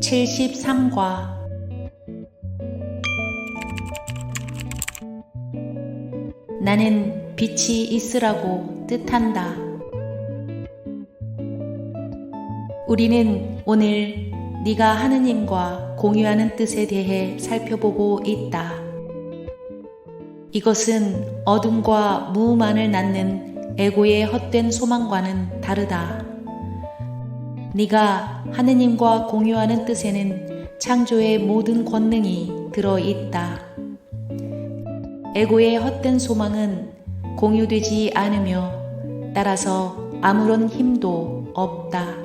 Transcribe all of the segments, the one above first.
73과 나는 빛이 있으라고 뜻한다. 우리는 오늘 네가 하느님과 공유하는 뜻에 대해 살펴보고 있다. 이것은 어둠과 무만을 낳는 에고의 헛된 소망과는 다르다. 네가 하느님과 공유하는 뜻에는 창조의 모든 권능이 들어 있다. 에고의 헛된 소망은 공유되지 않으며 따라서 아무런 힘도 없다.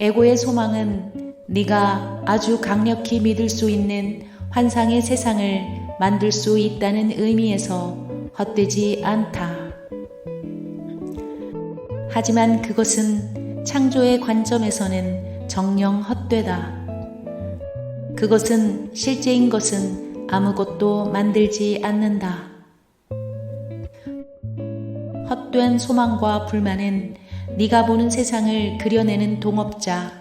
에고의 소망은 네가 아주 강력히 믿을 수 있는 환상의 세상을 만들 수 있다는 의미에서 헛되지 않다. 하지만 그것은 창조의 관점에서는 정령 헛되다. 그것은 실제인 것은 아무것도 만들지 않는다. 헛된 소망과 불만은 네가 보는 세상을 그려내는 동업자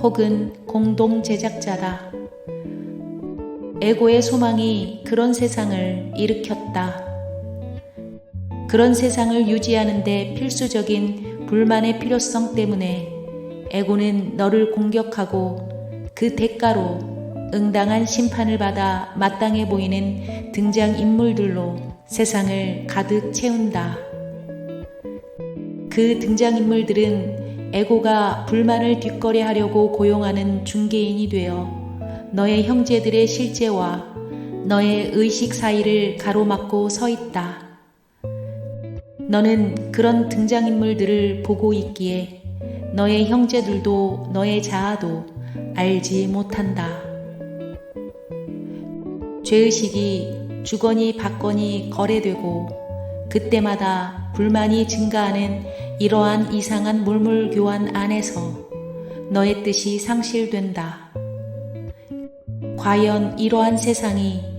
혹은 공동 제작자다. 에고의 소망이 그런 세상을 일으켰다. 그런 세상을 유지하는데 필수적인 불만의 필요성 때문에 에고는 너를 공격하고 그 대가로 응당한 심판을 받아 마땅해 보이는 등장인물들로 세상을 가득 채운다. 그 등장인물들은 에고가 불만을 뒷거래하려고 고용하는 중개인이 되어 너의 형제들의 실제와 너의 의식 사이를 가로막고 서 있다. 너는 그런 등장인물들을 보고 있기에 너의 형제들도 너의 자아도 알지 못한다. 죄의식이 주거니 받거니 거래되고 그때마다 불만이 증가하는 이러한 이상한 물물 교환 안에서 너의 뜻이 상실된다. 과연 이러한 세상이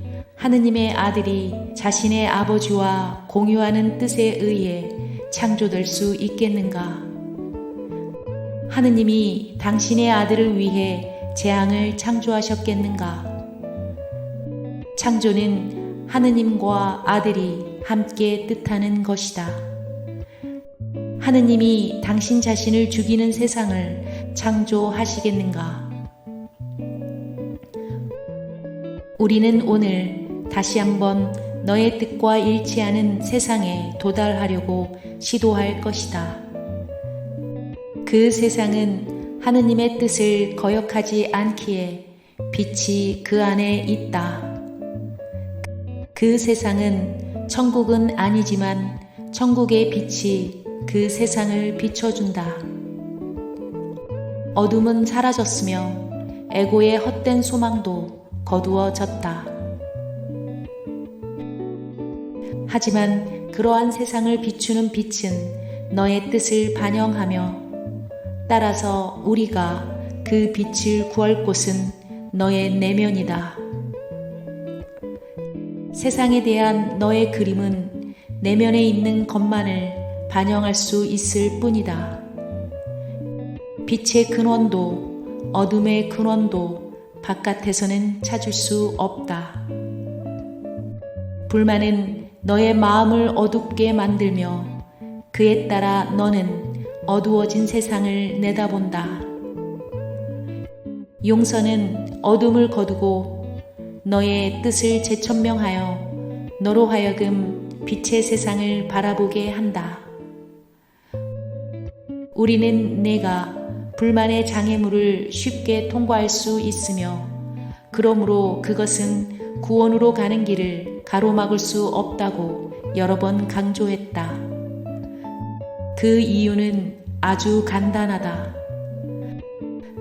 하느님의 아들이 자신의 아버지와 공유하는 뜻에 의해 창조될 수 있겠는가? 하느님이 당신의 아들을 위해 재앙을 창조하셨겠는가? 창조는 하느님과 아들이 함께 뜻하는 것이다. 하느님이 당신 자신을 죽이는 세상을 창조하시겠는가? 우리는 오늘 다시 한번 너의 뜻과 일치하는 세상에 도달하려고 시도할 것이다. 그 세상은 하느님의 뜻을 거역하지 않기에 빛이 그 안에 있다. 그 세상은 천국은 아니지만 천국의 빛이 그 세상을 비춰준다. 어둠은 사라졌으며 에고의 헛된 소망도 거두어졌다. 하지만 그러한 세상을 비추는 빛은 너의 뜻을 반영하며 따라서 우리가 그 빛을 구할 곳은 너의 내면이다. 세상에 대한 너의 그림은 내면에 있는 것만을 반영할 수 있을 뿐이다. 빛의 근원도 어둠의 근원도 바깥에서는 찾을 수 없다. 불만은 너의 마음을 어둡게 만들며 그에 따라 너는 어두워진 세상을 내다본다. 용서는 어둠을 거두고 너의 뜻을 재천명하여 너로 하여금 빛의 세상을 바라보게 한다. 우리는 내가 불만의 장애물을 쉽게 통과할 수 있으며 그러므로 그것은 구원으로 가는 길을 가로막을 수 없다고 여러 번 강조했다. 그 이유는 아주 간단하다.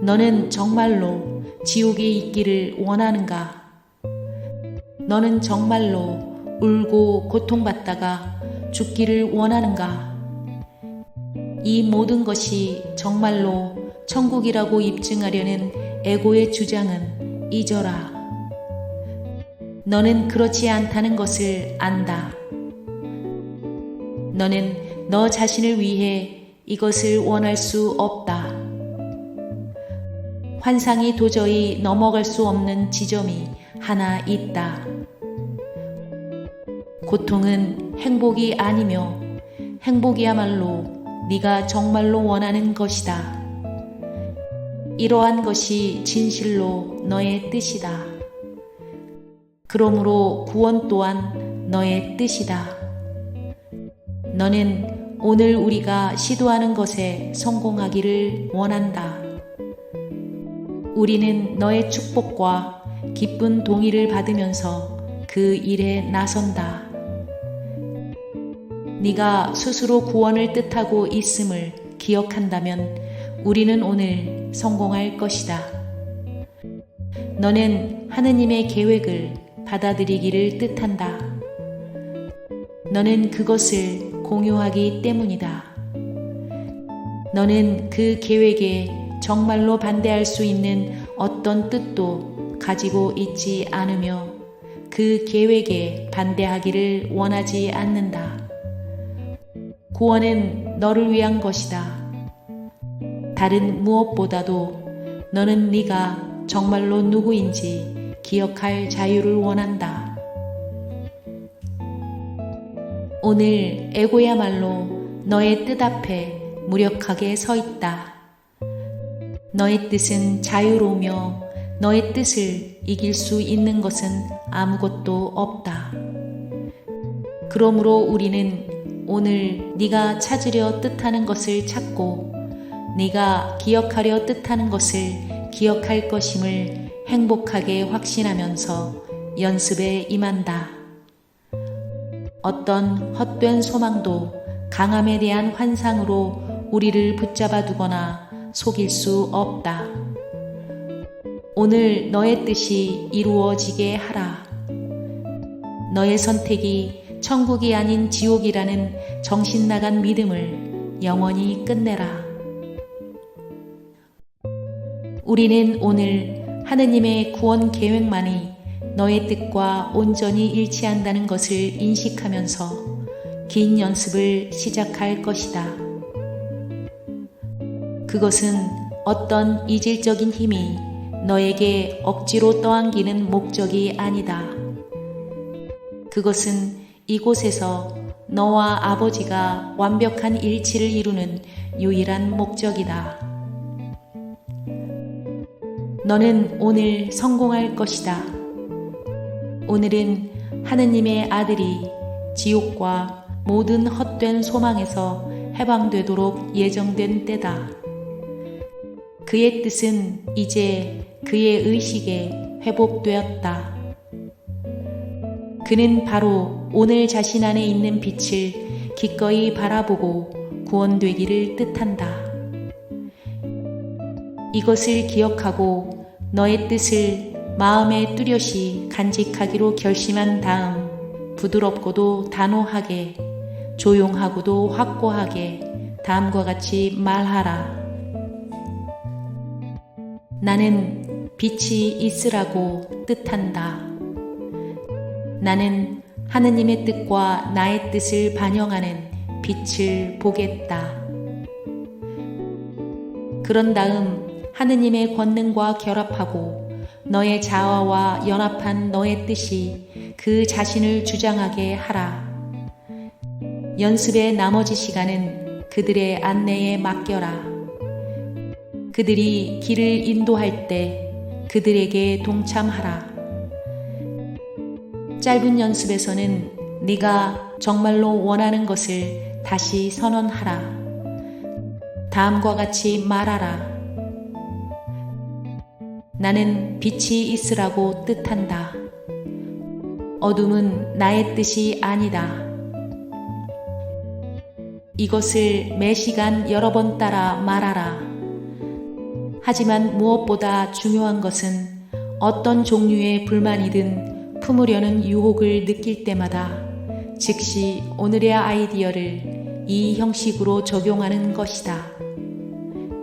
너는 정말로 지옥에 있기를 원하는가? 너는 정말로 울고 고통받다가 죽기를 원하는가? 이 모든 것이 정말로 천국이라고 입증하려는 에고의 주장은 잊어라. 너는 그렇지 않다는 것을 안다. 너는 너 자신을 위해 이것을 원할 수 없다. 환상이 도저히 넘어갈 수 없는 지점이 하나 있다. 고통은 행복이 아니며 행복이야말로 네가 정말로 원하는 것이다. 이러한 것이 진실로 너의 뜻이다. 그러므로 구원 또한 너의 뜻이다. 너는 오늘 우리가 시도하는 것에 성공하기를 원한다. 우리는 너의 축복과 기쁜 동의를 받으면서 그 일에 나선다. 네가 스스로 구원을 뜻하고 있음을 기억한다면 우리는 오늘 성공할 것이다. 너는 하느님의 계획을 받아들이기를 뜻한다. 너는 그것을 공유하기 때문이다. 너는 그 계획에 정말로 반대할 수 있는 어떤 뜻도 가지고 있지 않으며 그 계획에 반대하기를 원하지 않는다. 구원은 너를 위한 것이다. 다른 무엇보다도 너는 네가 정말로 누구인지 기억할 자유를 원한다. 오늘 에고야말로 너의 뜻 앞에 무력하게 서 있다. 너의 뜻은 자유로우며 너의 뜻을 이길 수 있는 것은 아무것도 없다. 그러므로 우리는 오늘 네가 찾으려 뜻하는 것을 찾고 네가 기억하려 뜻하는 것을 기억할 것임을 행복하게 확신하면서 연습에 임한다. 어떤 헛된 소망도 강함에 대한 환상으로 우리를 붙잡아 두거나 속일 수 없다. 오늘 너의 뜻이 이루어지게 하라. 너의 선택이 천국이 아닌 지옥이라는 정신 나간 믿음을 영원히 끝내라. 우리는 오늘 하느님의 구원 계획만이 너의 뜻과 온전히 일치한다는 것을 인식하면서 긴 연습을 시작할 것이다. 그것은 어떤 이질적인 힘이 너에게 억지로 떠안기는 목적이 아니다. 그것은 이곳에서 너와 아버지가 완벽한 일치를 이루는 유일한 목적이다. 너는 오늘 성공할 것이다. 오늘은 하느님의 아들이 지옥과 모든 헛된 소망에서 해방되도록 예정된 때다. 그의 뜻은 이제 그의 의식에 회복되었다. 그는 바로 오늘 자신 안에 있는 빛을 기꺼이 바라보고 구원되기를 뜻한다. 이것을 기억하고 너의 뜻을 마음에 뚜렷이 간직하기로 결심한 다음 부드럽고도 단호하게 조용하고도 확고하게 다음과 같이 말하라. 나는 빛이 있으라고 뜻한다. 나는 하느님의 뜻과 나의 뜻을 반영하는 빛을 보겠다. 그런 다음 하느님의 권능과 결합하고 너의 자아와 연합한 너의 뜻이 그 자신을 주장하게 하라. 연습의 나머지 시간은 그들의 안내에 맡겨라. 그들이 길을 인도할 때 그들에게 동참하라. 짧은 연습에서는 네가 정말로 원하는 것을 다시 선언하라. 다음과 같이 말하라. 나는 빛이 있으라고 뜻한다. 어둠은 나의 뜻이 아니다. 이것을 매 시간 여러 번 따라 말하라. 하지만 무엇보다 중요한 것은 어떤 종류의 불만이든 품으려는 유혹을 느낄 때마다 즉시 오늘의 아이디어를 이 형식으로 적용하는 것이다.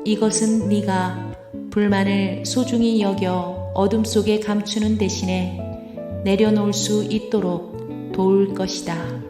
이것은 네가 불만을 소중히 여겨 어둠 속에 감추는 대신에 내려놓을 수 있도록 도울 것이다.